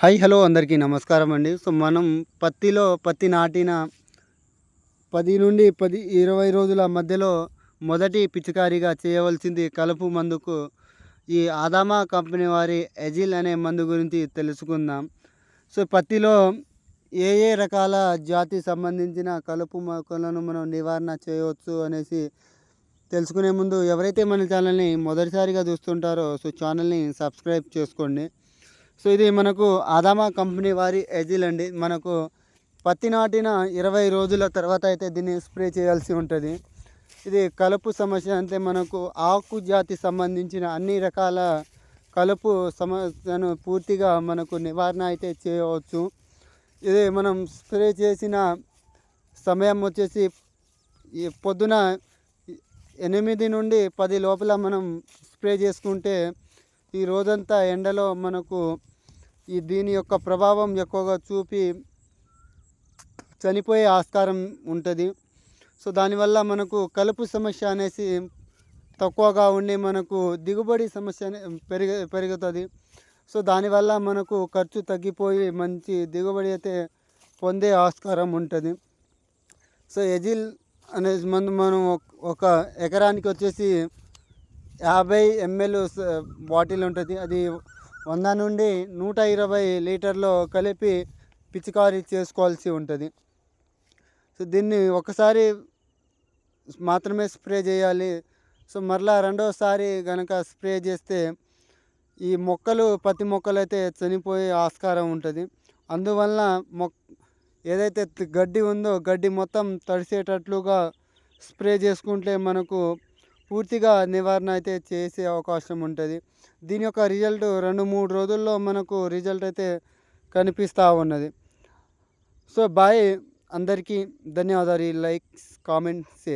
Hi hello అందరికీ నమస్కారం అండి. సో మనం పత్తిలో పత్తి నాటిన పది నుండి పది ఇరవై రోజుల మధ్యలో మొదటి పిచికారీగా చేయవలసింది కలుపు మందుకు ఈ ఆదామా కంపెనీ వారి ఎజిల్ అనే మందు గురించి తెలుసుకుందాం. సో పత్తిలో ఏ ఏ రకాల జాతి సంబంధించిన కలుపు మొక్కలను మనం నివారణ చేయవచ్చు అనేసి తెలుసుకునే ముందు ఎవరైతే మన ఛానల్ని మొదటిసారిగా చూస్తుంటారో సో ఛానల్ని సబ్స్క్రైబ్ చేసుకోండి. సో ఇది మనకు ఆదామా కంపెనీ వారి ఎజిల్ అండి. మనకు పత్తి నాటిన ఇరవై రోజుల తర్వాత అయితే దీన్ని స్ప్రే చేయాల్సి ఉంటుంది. ఇది కలుపు సమస్య అంటే మనకు ఆకు జాతి సంబంధించిన అన్ని రకాల కలుపు సమస్యను పూర్తిగా మనకు నివారణ అయితే చేయవచ్చు. ఇది మనం స్ప్రే చేసిన సమయం వచ్చేసి ఈ పొద్దున ఎనిమిది నుండి పది లోపల మనం స్ప్రే చేసుకుంటే ఈ రోజంతా ఎండలో మనకు ఈ దీని యొక్క ప్రభావం ఎక్కువగా చూపి చనిపోయే ఆస్కారం ఉంటుంది. సో దానివల్ల మనకు కలుపు సమస్య అనేసి తక్కువగా ఉండి మనకు దిగుబడి సమస్య పెరిగ పెరుగుతుంది. సో దానివల్ల మనకు ఖర్చు తగ్గిపోయి మంచి దిగుబడి అయితే పొందే ఆస్కారం ఉంటుంది. సో ఎజిల్ అనే మందు మనం ఒక ఎకరానికి వచ్చేసి యాభై ఎంఎల్ బాటిల్ ఉంటుంది. అది వంద నుండి నూట ఇరవై లీటర్లో కలిపి పిచికారీ చేసుకోవాల్సి ఉంటుంది. సో దీన్ని ఒకసారి మాత్రమే స్ప్రే చేయాలి. సో మరలా రెండోసారి కనుక స్ప్రే చేస్తే ఈ మొక్కలు పత్తి మొక్కలు అయితే చనిపోయే ఆస్కారం ఉంటుంది. అందువలన మొక్క ఏదైతే గడ్డి ఉందో గడ్డి మొత్తం తడిసేటట్లుగా స్ప్రే చేసుకుంటే మనకు పూర్తిగా నివారణ అయితే చేసే అవకాశం ఉంటుంది. దీని యొక్క రిజల్ట్ రెండు మూడు రోజుల్లో మనకు రిజల్ట్ అయితే కనిపిస్తూ ఉన్నది. So bye. అందరికీ ధన్యవాదాలు. Likes comment share